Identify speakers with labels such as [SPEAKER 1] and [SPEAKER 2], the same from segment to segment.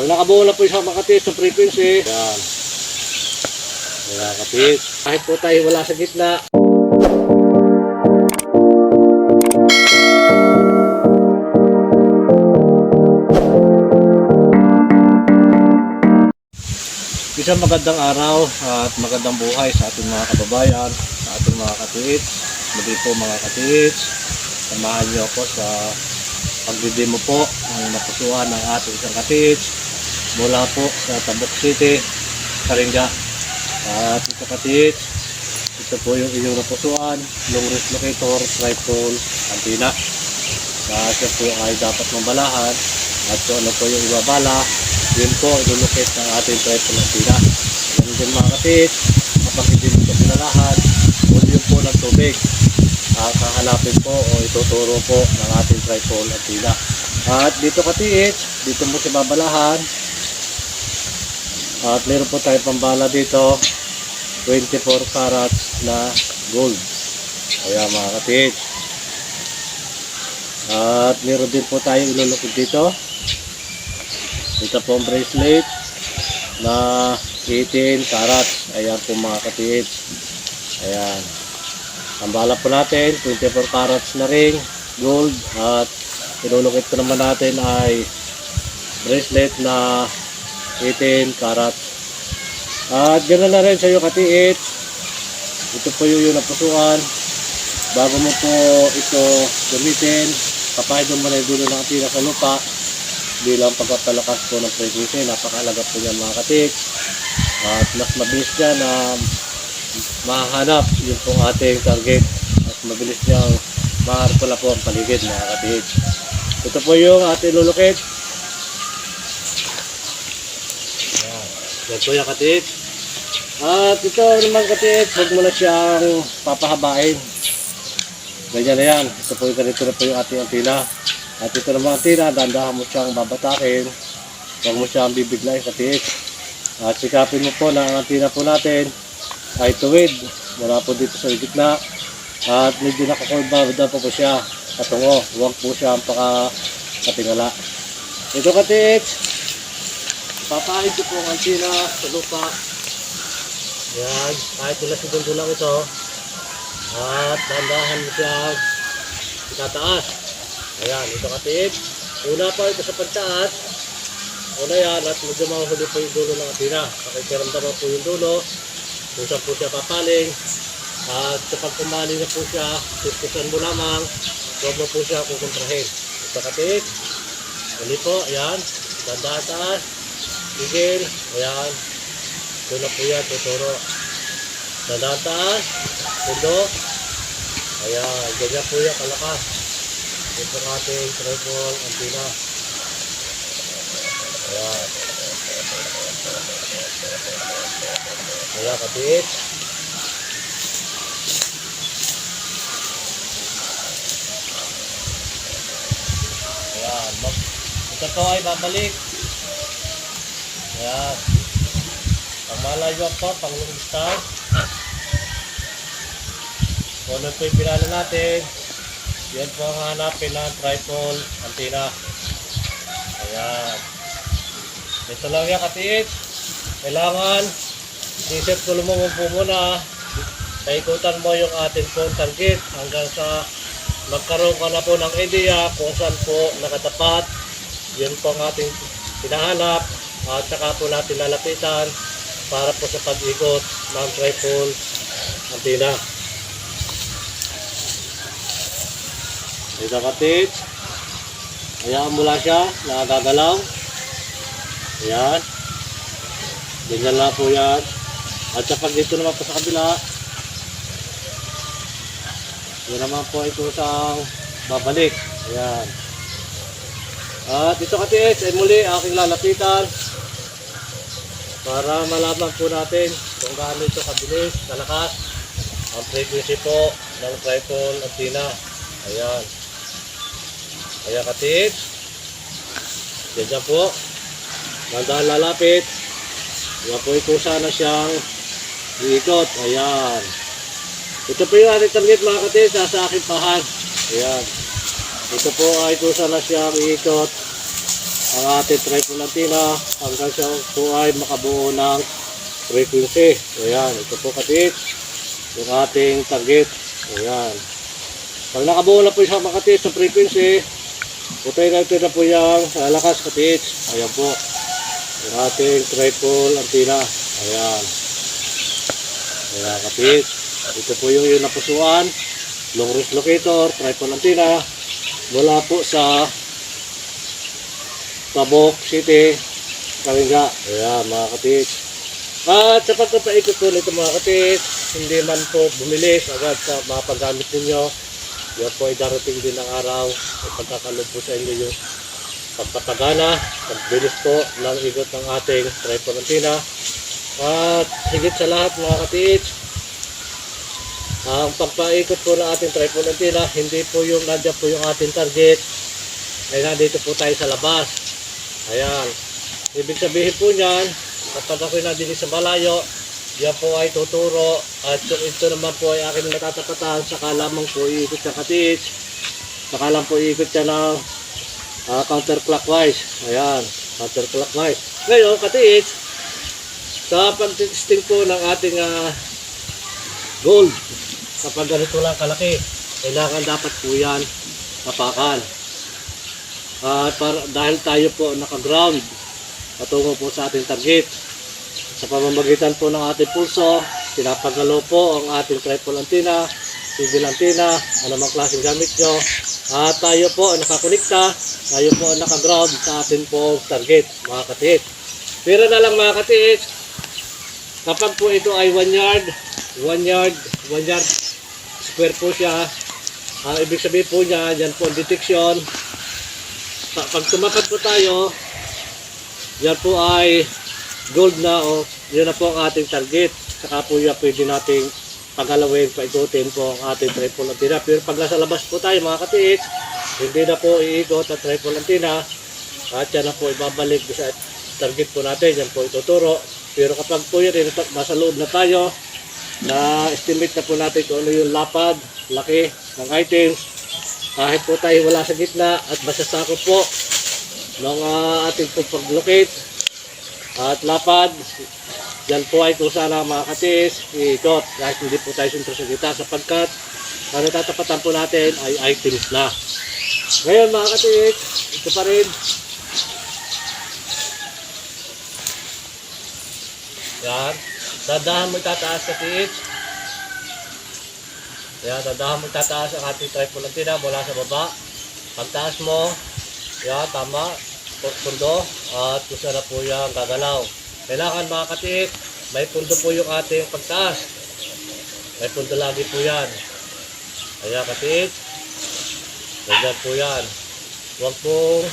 [SPEAKER 1] Pag nakabuo na po yung mga katis sa frequency, yan. Mga katis. Kahit po tayo wala sa gitna, Isang magandang araw at magandang buhay sa ating mga kababayan, sa ating mga katiits. Muli po mga katiits, samahan niyo ako sa pagdidemo po ng napusuhan ng ating isang katiits mula po sa Tabuk City, Karinga. At ito katiits, ito po yung inyong napusuhan, long range locator, tripod, antenna. Na siya po ay dapat mambalahan at kung ano po yung ibabala, yun po ilulukit ng ating tripod antenna. Yan din mga kapit, kapag hindi mo ito pinalahan, volume po ng tubig. Uh, kahanapin po o ituturo po ng ating tripod antenna. At dito katiit, dito mo siya babalahan. At meron po tayo pambala dito, 24 carats na gold. Kaya mga katiit. At meron din po tayo ilulukid dito. Ito po ang bracelet na 18 carats. Ayan po mga katiit. Ayan. Ang bala po natin, 24 carats na ring, gold. At ilulukit ko naman natin ay bracelet na 18 carats. At ganoon na rin sa iyo katiit. Ito po yung, napusuan. Bago mo po ito gamitin, papahidon mo na yung dulo ng antena sa lupa bilang pagpapalakas po ng frequency. Napakalaga po yan mga katiit. At mas mabilis niya na mahanap yung pong ating target at mabilis niyang maharpula po ang paligid mga katiit. Ito po yung ating lulukit. Yan. Po yung katiit. At ito naman katiit, huwag mo na siyang papahabain. Ganyan na yan. Ito po yung ganito na po yung ating antena. At ito naman antena, dandahan mo siyang babatakin. Huwag mo siyang bibiglayin katiit. At sikapin mo po na ang antena po natin ay tuwid. Mula po dito sa gitna. At medyo nakakurba daw po po siya katungo. Huwag po siya ang paka katingala. Ito katiit. Papahid ko po ang antena sa lupa. Yan. Kahit wala segundo lang ito. At dahan-dahan mo siya itataas. Ayan, ito katiit. Una pa ito sa pagtaas. Una yan at medyo mahuli po yung dulo ng antena. Pakikiramdaman po yung dulo. Kung saan po siya papaling. At kapag pumali na po siya, siskusan mo lamang. Huwag mo po siya kukontrahin. Ito katiit. Uli po, ayan. Dahan-dahan taas. Tigil. Ayan. Ito na po yan, tuturo. Dahan-dahan taas. Pundo. Ayan, ganyan po yan kalakas. Ito ang ating tribal antenna. Ayan. Ayan, kapit. Ayan. Ito po ay babalik. Ayan. Pang malayo po, pang distance. Kung ano po yung pinala natin, yan po ang hanapin ng tripod antenna. Ayan. Ito lang yan katiit. Kailangan, isip tulo mo po muna. Paikutan mo yung ating phone target hanggang sa magkaroon ka na po ng idea kung saan po nakatapat. Yan po ang ating hinahanap at saka po natin lalapitan para po sa pag-ikot ng tripod antenna. Ito kapit. Hayaan mo lang siya, nakagagalaw. Ayan. Ganyan lang po yan. At kapag dito naman po sa kabila, yun naman po ay kusang babalik. Ayan. At ito katis ay muli aking lalapitan para malaman po natin kung gaano ito kabilis, kalakas ang frequency po ng tripod antenna. Ayan. Ayan katit. Yan dyan po. Mandaan lalapit. Yan po ito sana siyang iikot. Ayan. Ito po yung ating target mga katit. Sa aking pahan. Ayan. Ito po ay kung sana siyang iikot. Ang ating triple antenna hanggang siya po ay makabuo ng frequency. Ayan, ito po katiit. Yung ating target. Ayan. Pag nakabuo na po siya makatiit sa frequency, putay na ito na po yung lakas katiit. Ayan po. Yung ating triple antenna. Ayan. Ayan katiit. Ito po yung yung napusuan. Long range locator, triple antenna. Mula po sa Tabok City, Kalinga. Ayan mga katiit. At sa pagpapaikot po nito mga katiit, hindi man po bumilis agad sa mga paggamit ninyo. Yan po ay darating din ng araw pagkakalob po sa inyo yung pagpapagana, pagbilis po ng ikot ng ating tripod antenna. At higit sa lahat mga katiit, ang pagpaikot po ng ating tripod antenna, hindi po yung nandiyan po yung ating target, ay nandito po tayo sa labas. Ayan. Ibig sabihin po niyan, kapag ako'y nandito sa malayo, yan po ay tuturo at ito naman po ay aking natatapatan saka lamang po iikot sa katiits saka lang po iikot siya ng ah, counterclockwise. Ayan counterclockwise. Ngayon katiits sa pagtesting po ng ating ah, gold kapag ganito lang kalaki kailangan dapat po yan tapakan at para, dahil tayo po naka-ground patungo po sa ating target sa pamamagitan po ng ating pulso, pinapagalo po ang ating triple antenna, civil antenna, anumang klaseng gamit nyo. At tayo po nakakonekta, tayo po nakaground sa ating po target, mga katiit. Pero na lang mga katiit, kapag po ito ay 1 yard, 1 yard, 1 yard square po siya, ang ibig sabihin po niya, yan po ang detection. Pa- Pag tumapat po tayo, yan po ay gold na o yun na po ang ating target. Saka po yan pwede nating pagalawin, paikutin po ang ating triple antenna. Pero pag nasa labas po tayo mga katiit, hindi na po iikot ang triple antenna at yan na po ibabalik sa target po natin. Yan po ituturo. Pero kapag po eh, nasa loob na tayo, na estimate na po natin kung ano yung lapad, laki ng items. Kahit po tayo wala sa gitna at masasakop po ng ah, ating pag-locate at lapad, yan po ay kung sana mga katis, ikot kahit hindi po tayo sentro sa gitna sapagkat ang natatapatan po natin ay items na. Ngayon mga katis, ito pa rin. Yan. Dadahan mo itataas katis. Yan, dadahan mo itataas ang ating tripod antenna mula sa baba. Pagtaas mo, yan, tama pundo at saan na po yan gagalaw. Kailangan mga katiik, may pundo po yung ating pagtaas. May pundo lagi po yan. Kaya katiik, ganyan po yan. Huwag po,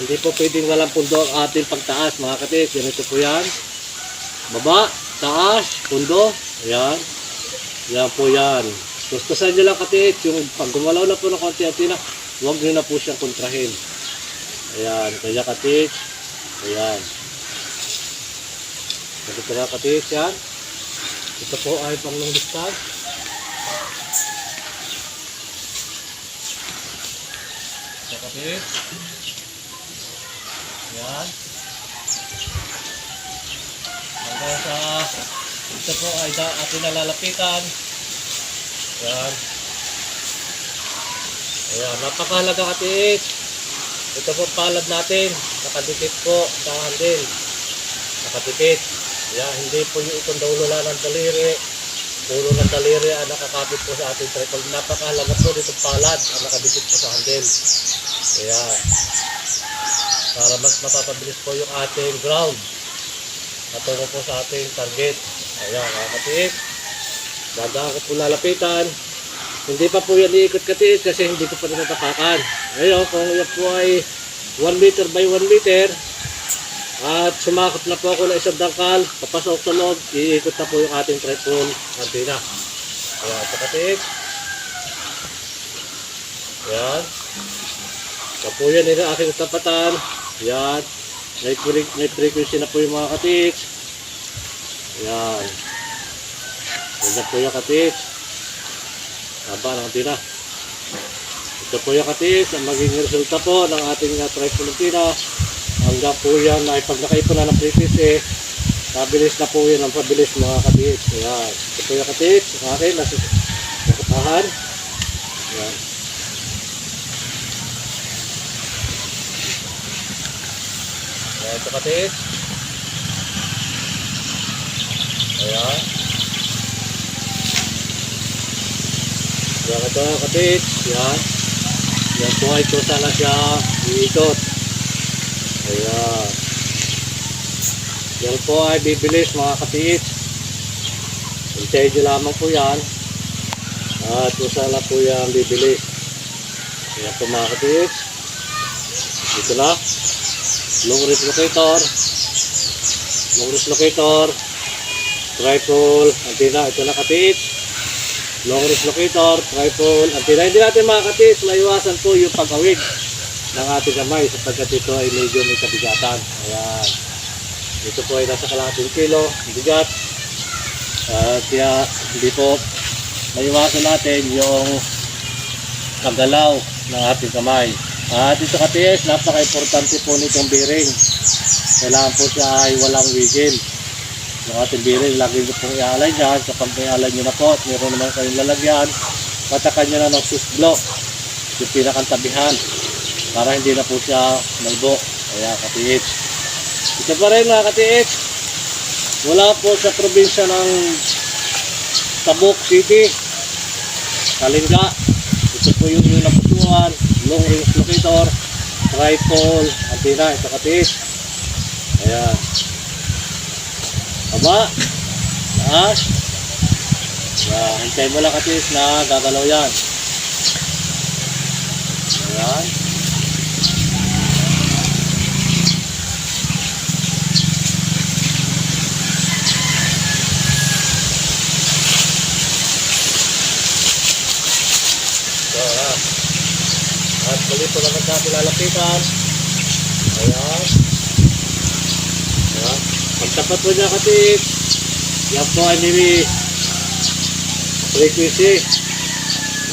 [SPEAKER 1] hindi po pwedeng walang pundo ang ating pagtaas mga katiik. Ganito po yan. Baba, taas, pundo. Ayan. Yan po yan. Gustusan nyo lang katiik, yung pag gumalaw na po ng konti antina, huwag nyo na po siyang kontrahin. Ayan, kaya katis. Ayan. Ganito na katis yan. Ito po ay pang long distance. Ito katis. Ayan. Hanggang sa ito po ay da, ating nalalapitan. Ayan. Ayan, napakahalaga katis. Ito po palad natin. Nakadikit po sa handle. Nakadikit. Yan, hindi po yung itong daulula ng daliri. Puro ng daliri ang nakakapit po sa ating triple. Napakahalaga po dito palad ang nakadikit po sa handle. Ayan. Para mas mapapabilis po yung ating ground. Patungo po sa ating target. Ayan, mga katiik. Dadaan po lalapitan. Hindi pa po yan iikot katiis kasi hindi ko pa natatapakan. Ngayon, kung yan po ay 1 meter by 1 meter at sumakot na po ako ng isang dangkal, papasok sa loob, iikot na po yung ating tripod antenna. Ayan, sa katiis. Ayan. Sa po yan yung aking tapatan. Ayan. May, may frequency na po yung mga katiks. Ayan. Ayan po yung katiks. Haba ng antenna. Ito po yung katis, ang maging resulta po ng ating uh, tricholotina. Hanggang po yan ay pag nakaipon na ng pritis eh, pabilis na po yan ang pabilis mga katis. Ayan. Ito po yung katis, ang akin, nakatahan. Ayan. Ayan, ito katis. Ayan. Ayan ito katis. Ayan. Yan po ay kung saan siya iikot. Ayan. Yan po ay bibilis mga katiit. Hintayin nyo lamang po yan. At kung saan na po yan bibilis. Ayan po mga katiit. Dito na. Long wrist locator. Long wrist locator. Tripod. Antina. Ito na katiit. Long wrist locator. Tripod. Antina. Hindi natin mga katiit. Maiwasan po yung pagawid ng ating kamay sapagkat ito ay medyo may kabigatan. Ayan. Ito po ay nasa kalahating kilo, bigat. At kaya hindi po maiwasan natin yung kagalaw ng ating kamay. At ito katiis, napaka-importante po nitong bearing. Kailangan po siya ay walang wigil. Yung ating bearing, lagi nyo pong ialay dyan. Kapag may alay nyo na po at meron naman kayong lalagyan, patakan nyo na ng block. Yung pinakantabihan para hindi na po siya malbo. Kaya katiit. Ito pa rin mga katiit. Wala po sa probinsya ng Tabuk City. Kalinga. Ito po yung yung naputuan. Long range locator. Tripod. Antina. Ito katiit. Ayan. Aba. Taas. Ayan. Hintayin mo lang katiit na gagalaw yan. Ayan. At muli po naman natin lalapitan. Ayan. Ayan. Pagtapat po niya katit, yan po ay nili frequency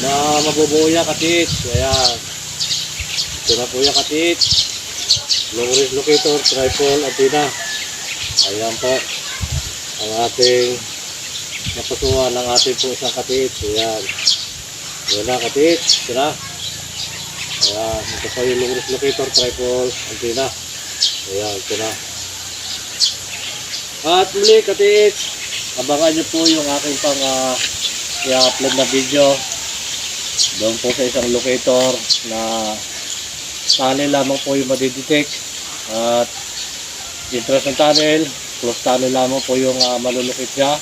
[SPEAKER 1] na mabubuo niya katit. Ayan. Ito na po yung katit. Long range locator, tripod, antenna. Ayan po. Ang ating napasuhan ng ating po isang katit. Ayan. Yan na, katit. Ito na. Ayan. Ito pa yung long range locator, tripod, antenna. Ayan, ito na. At muli, katit. Abangan nyo po yung aking pang uh, i-upload na video. Doon po sa isang locator na tunnel lamang po yung madidetect. At interest ng tunnel, close tunnel lamang po yung uh, malulukit niya.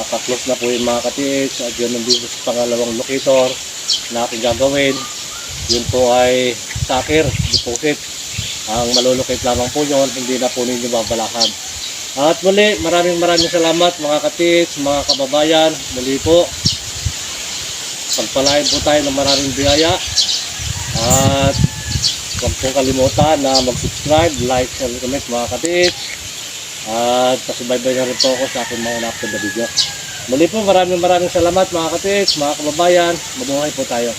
[SPEAKER 1] Naka-close na po yung mga katiits at yun ang business pangalawang locator na aking gagawin. Yun po ay sakir, deposit. Ang malulukit lamang po yun, hindi na po ninyo babalakan. At muli, maraming maraming salamat mga katiits, mga kababayan. Muli po, pagpalain po tayo ng maraming biyaya. At huwag pong kalimutan na mag-subscribe, like, share, comment mga katiits. At pasubaybay na rin po ako sa aking mga na-upload na video. Muli po maraming maraming salamat mga katiits, mga kababayan. Mabuhay po tayo.